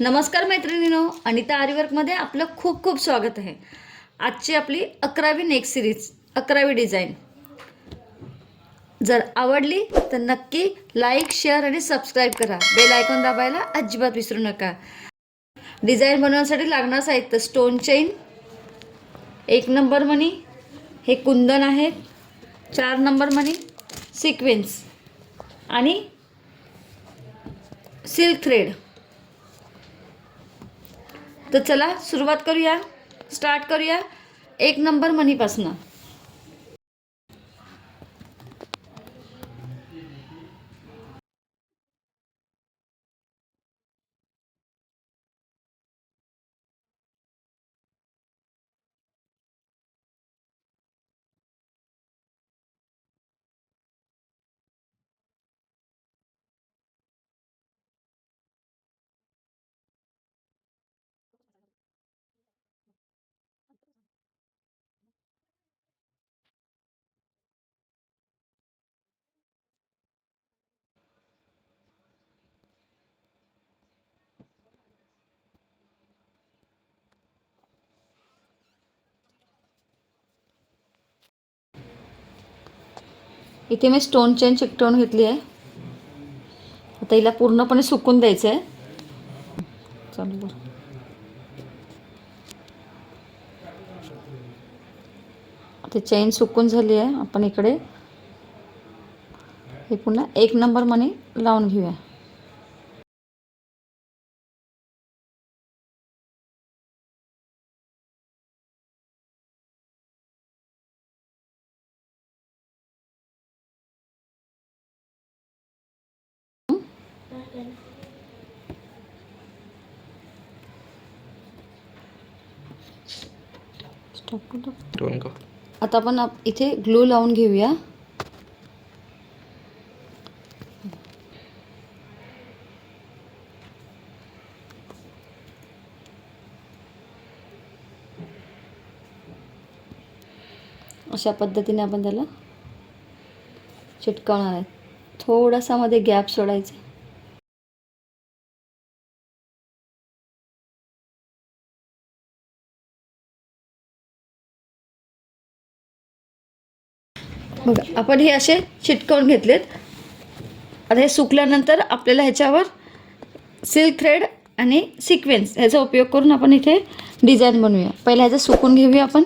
नमस्कार मैत्रिणीनो अनिता आरिवर्कमध्ये आपलं खूप खूप स्वागत आहे. आजची आपली अकरावी नेक्स्ट सिरीज अकरावी डिझाईन जर आवडली तर नक्की लाईक शेअर आणि सबस्क्राईब करा. बेल आयकॉन दाबायला अजिबात विसरू नका. डिझाईन बनवण्यासाठी लागणार साहित्य स्टोन चेन एक नंबर मनी हे कुंदन आहेत. चार नंबर मनी सिक्वेन्स आणि सिल्क थ्रेड तर चला सुरुवात करूया स्टार्ट करूया. एक नंबर मनीपासनं. इथे मी स्टोन चेन चिकटवून घेतली आहे. आता हिला पूर्णपणे सुकून द्यायचं आहे चालू बरं ते चेन सुकून झाली आहे. आपण इकडे हे पुन्हा एक नंबर मनी लावून घेऊया. दोन का? आता आपण इथे ग्लू लावून घेऊया. अशा पद्धतीने आपण त्याला चिटकवणार आहे. थोडासा मध्ये गॅप सोडायचा. बघा आपण हे असे चिटकवून घेतलेत. आता हे सुकल्यानंतर आपल्याला ह्याच्यावर सिल्क थ्रेड आणि सिक्वेन्स ह्याचा उपयोग करून आपण इथे डिझाईन बनवूया. पहिला ह्याचं सुकून घेऊया आपण.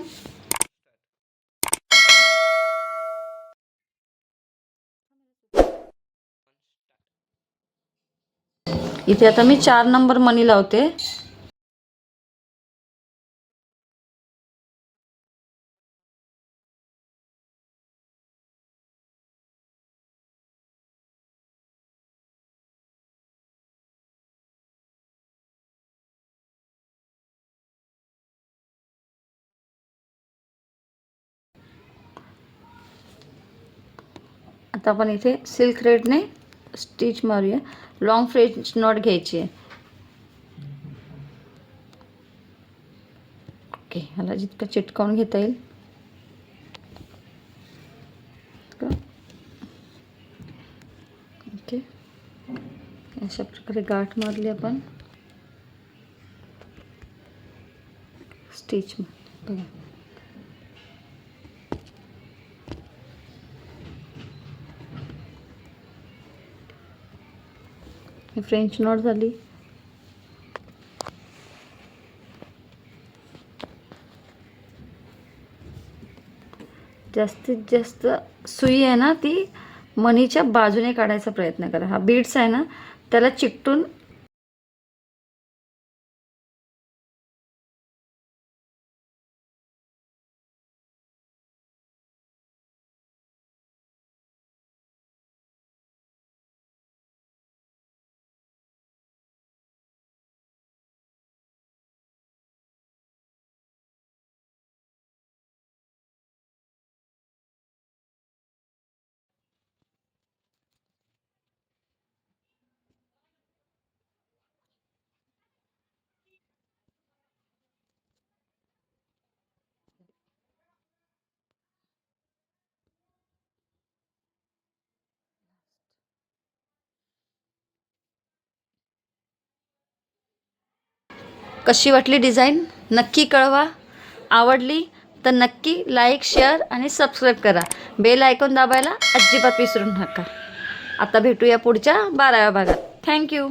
इथे आता मी चार नंबर मनी लावते. आता आपण इथे सिल्क रेडने स्टिच मारूया. लॉंग फ्रेंच नॉट घ्यायची आहे. ओके ह्याला जितकं चिटकावून घेता येईल. ओके अशा प्रकारे गाठ मारली आपण. स्टिच बघा. फ्रेंच नॉट झाली. जास्तीत जास्त सुई आहे ना ती मनीच्या बाजूने काढायचा प्रयत्न करा. हा बीड्स आहे ना त्याला चिकटून कशी वाटली डिझाईन? नक्की कळवा. आवडली तर नक्की लाईक शेअर आणि सबस्क्राईब करा. बेल ऐकून दाबायला अजिबात विसरू नका. आता भेटूया पुढच्या बाराव्या भागात. थँक्यू